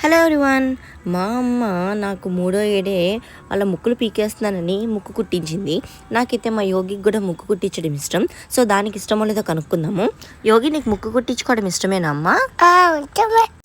Hello everyone, మా అమ్మ నాకు మూడో ఏడే వాళ్ళ ముక్కులు పీకేస్తున్నానని ముక్కు కుట్టించింది. నాకైతే మా యోగికి కూడా ముక్కు కుట్టించడం ఇష్టం. సో దానికి ఇష్టమో లేదో కనుక్కుందాము. యోగి నీకు ముక్కు కుట్టించుకోవడం ఇష్టమేనా అమ్మా?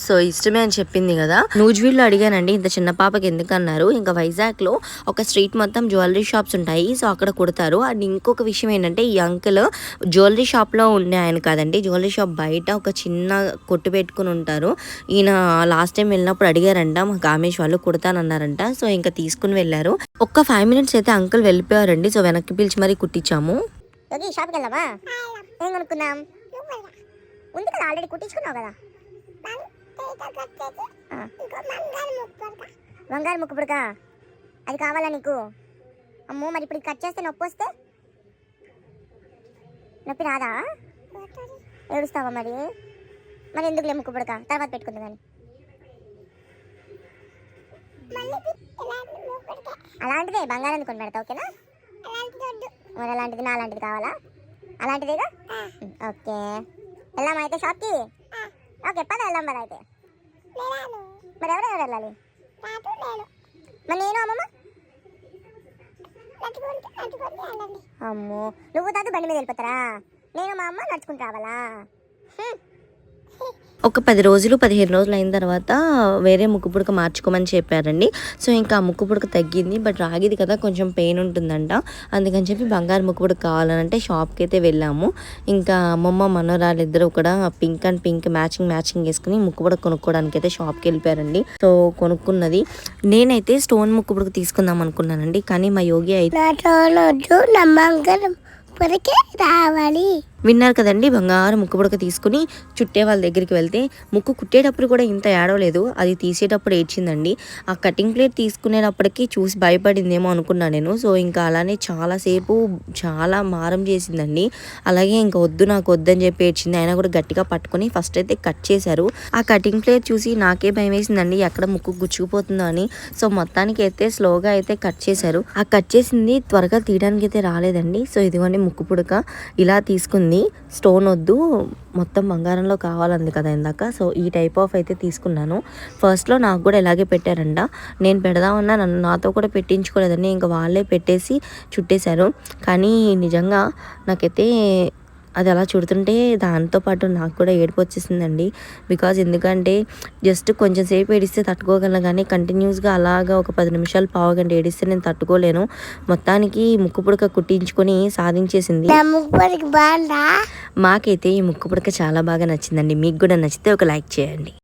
సో ఇష్టమే అని చెప్పింది కదా. నూజ్వీల్లో అడిగానండి ఇంత చిన్న పాపకి ఎందుకు అన్నారు ఇంకా వైజాగ్లో ఒక స్ట్రీట్ మొత్తం జ్యువెలరీ షాప్స్ ఉంటాయి. సో అక్కడ కుడతారు. అండ్ ఇంకొక విషయం ఏంటంటే ఈ అంకుల్ జ్యువెలరీ షాప్లో ఉండే ఆయన కాదండి. జ్యువెలరీ షాప్ బయట ఒక చిన్న కొట్టు పెట్టుకుని ఉంటారు. ఈయన లాస్ట్ టైం వెళ్ళినప్పుడు అడిగారంట మా రామేష్ వాళ్ళు కుడతానన్నారంట. సో ఇంకా తీసుకుని వెళ్ళారు. ఒక్క ఫైవ్ మినిట్స్ అయితే అంకుల్ వెళ్ళిపోయారండి. సో వెనక్కి పిలిచి మరీ కుట్టించాము. యోగి షాప్కి వెళ్దామా? ఏం కొనుక్కుందాం ఉంది కదా ఆల్రెడీ కుట్టించుకున్నావు కదా? ఆ. ముక్కు పుడక? అది కావాలా నీకు? అమ్మో మరి ఇప్పుడు కట్ చేస్తే నొప్పి వస్తే? నొప్పి రాదా? ఏడుస్తావా మరి? మరి ఎందుకులే ముక్కు పుడక? తర్వాత పెట్టుకుంది కానీ అలాంటిదే బంగారం కొని పెడతా ఓకేనా? మరి అలాంటిది నా అలాంటిది కావాలా? అలాంటిదేగా? ఓకే. వెళ్దామా అయితే షాప్కి? ఓకే పద వెళ్దాం పద అయితే. మరి ఎవరెవరు వెళ్ళాలి? మరి నేను అమ్మమ్మ? అమ్మో నువ్వు తాత బండి మీద వెళ్ళిపోతారా? నేను మా అమ్మ నడుచుకుంటూ రావాలా. ఒక పది రోజులు పదిహేను రోజులు అయిన తర్వాత వేరే ముక్కు పుడక మార్చుకోమని చెప్పారండి. సో ఇంకా ఆ ముక్కు పుడక తగ్గింది. బట్ రాగిది కదా కొంచెం పెయిన్ ఉంటుందంట. అందుకని చెప్పి బంగారు ముక్కు పుడక కావాలనంటే షాప్కి అయితే వెళ్ళాము. ఇంకా అమ్మమ్మ మనోరాలు ఇద్దరు కూడా pink and pink matching matching వేసుకుని ముక్కు పుడక కొనుక్కోవడానికి అయితే షాప్కి వెళ్ళిపోయారండి సో కొనుక్కున్నది. నేనైతే స్టోన్ ముక్కు పుడక తీసుకుందాం అనుకున్నానండి. కానీ మా యోగి అయితే రావాలి. విన్నారు కదండి బంగారం ముక్కు పుడక తీసుకుని చుట్టే వాళ్ళ దగ్గరికి వెళ్తే ముక్కు కుట్టేటప్పుడు కూడా ఇంత ఏడవలేదు అది తీసేటప్పుడు ఏడ్చిందండి. ఆ కటింగ్ ప్లేట్ తీసుకునేటప్పటికి చూసి భయపడిందేమో అనుకున్నా నేను. సో ఇంకా అలానే చాలాసేపు చాలా మారం చేసిందండి. అలాగే ఇంకా వద్దు నాకు వద్దని చెప్పి ఏడ్చింది. అయినా కూడా గట్టిగా పట్టుకొని ఫస్ట్ అయితే కట్ చేశారు. ఆ కటింగ్ ప్లేట్ చూసి నాకే భయం వేసిందండి ఎక్కడ ముక్కు గుచ్చుకుపోతుందో అని. సో మొత్తానికి అయితే స్లోగా అయితే కట్ చేశారు. ఆ కట్ చేసింది త్వరగా తీయడానికి అయితే రాలేదండి. సో ఇదిగోండి ముక్కు పుడక ఇలా తీసుకుంది. స్టోన్ వద్దు. మొత్తం బంగారంలో కావాలంది కదా ఇందాక. సో ఈ టైప్ ఆఫ్ అయితే తీసుకున్నాను. ఫస్ట్లో నాకు కూడా ఇలాగే పెట్టారంట. నేను పెడదామన్నా నన్ను నాతో కూడా పెట్టించుకోలేదండి ఇంకా వాళ్ళే పెట్టేసి చుట్టేశారు. కానీ నిజంగా నాకైతే అది అలా చుడుతుంటే దాంతో పాటు నాకు కూడా ఏడుపు వచ్చేసిందండి. బికాజ్ ఎందుకంటే జస్ట్ కొంచెం సేపు ఏడిస్తే తట్టుకోగలను కానీ కంటిన్యూస్గా అలాగా ఒక పది నిమిషాలు పావు గంట ఏడిస్తే నేను తట్టుకోలేను. మొత్తానికి ముక్కు పుడక కుట్టించుకొని సాధించేసింది. మాకైతే ఈ ముక్కు పుడక చాలా బాగా నచ్చిందండి. మీకు కూడా నచ్చితే ఒక లైక్ చేయండి.